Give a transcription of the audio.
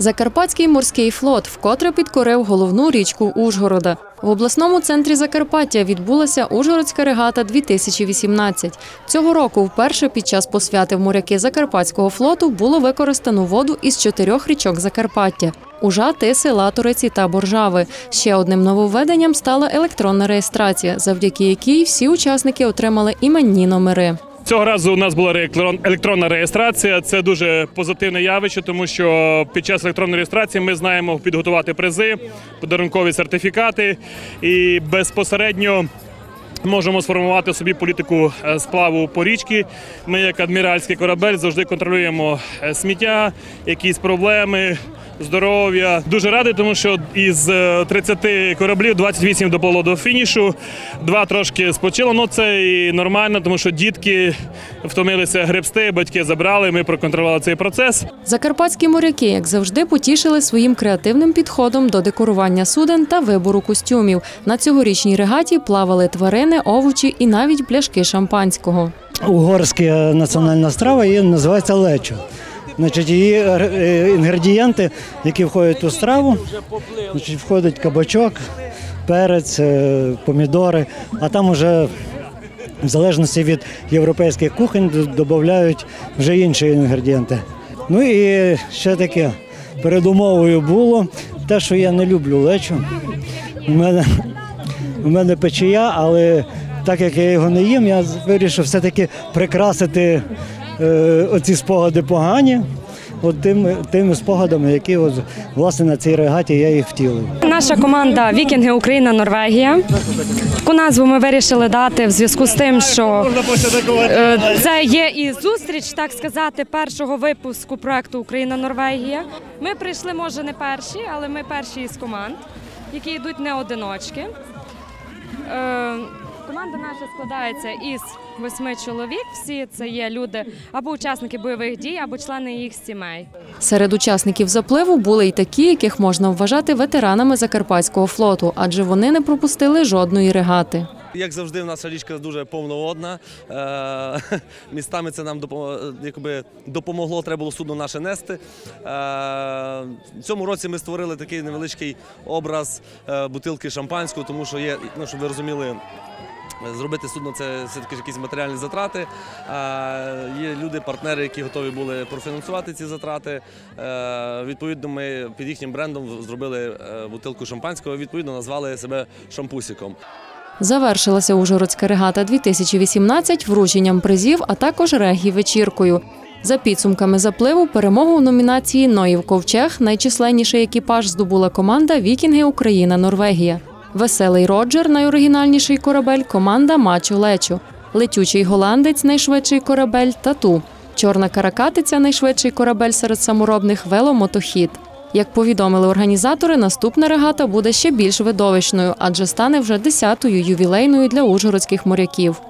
Закарпатський морський флот вкотре підкорив головну річку Ужгорода. В обласному центрі Закарпаття відбулася Ужгородська регата 2018. Цього року вперше під час посвяти в моряки Закарпатського флоту було використано воду із чотирьох річок Закарпаття. Ужа, Тиси, Латориці та Боржави. Ще одним нововведенням стала електронна реєстрація, завдяки якій всі учасники отримали іменні номери. Цього разу у нас була електронна реєстрація. Це дуже позитивне явище, тому що під час електронної реєстрації ми знаємо підготувати призи, подарункові сертифікати і безпосередньо. Можемо сформувати собі політику е, сплаву по річці. Ми, як адміральський корабель, завжди контролюємо е, сміття, якісь проблеми, здоров'я. Дуже радий, тому що із е, 30 кораблів 28 доплило до фінішу, два трошки спочило. Ну це і нормально, тому що дітки втомилися гребсти, батьки забрали. Ми проконтролювали цей процес. Закарпатські моряки, як завжди, потішили своїм креативним підходом до декорування суден та вибору костюмів. На цьогорічній регаті плавали тварини, овочі і навіть пляшки шампанського. угорська національна страва і називається лечо. Значить, її е, інгредієнти, які входять у страву, значить, входить кабачок, перець, е, помідори, а там вже в залежності від європейських кухонь додають вже інші інгредієнти. Ну і ще таке передумовою було те, що я не люблю лечо. У мене у мене печія, але так як я його не їм, я вирішив все-таки прикрасити е, оці спогади погані. От тими, тими спогадами, які от, власне на цій регаті я їх втілив. Наша команда Вікінги Україна Норвегія. Таку назву ми вирішили дати в зв'язку з тим, що е, це є і зустріч, так сказати, першого випуску проекту Україна Норвегія. Ми прийшли, може, не перші, але ми перші із команд, які йдуть не одиночки. Е, Команда наша складається із восьми чоловік. Всі це є люди або учасники бойових дій, або члени їх сімей. Серед учасників запливу були й такі, яких можна вважати ветеранами Закарпатського флоту, адже вони не пропустили жодної регати. Як завжди, нас річка дуже повноводна. Е, Містами це нам якби допомогло, треба було судно наше нести. Е, В цьому році ми створили такий невеличкий образ е, бутилки шампанського, тому що є, ну, щоб ви розуміли. Зробити судно це все-таки якісь матеріальні затрати. А є люди, партнери, які готові були профінансувати ці затрати. Е, Відповідно, ми під їхнім брендом зробили е, бутилку шампанського. Відповідно, назвали себе шампусіком. Завершилася Ужгородська регата 2018 врученням призів, а також регі-вечіркою. За підсумками запливу перемогу в номінації Ноїв Ковчег найчисленніший екіпаж здобула команда Вікінги Україна Норвегія. Веселий Роджер найоригінальніший корабель команда Мачо Лечо. Летючий голландець найшвидший корабель Тату. Чорна каракатиця найшвидший корабель серед саморобних веломотохід. Як повідомили організатори, наступна регата буде ще більш видовищною, адже стане вже десятою ювілейною для ужгородських моряків.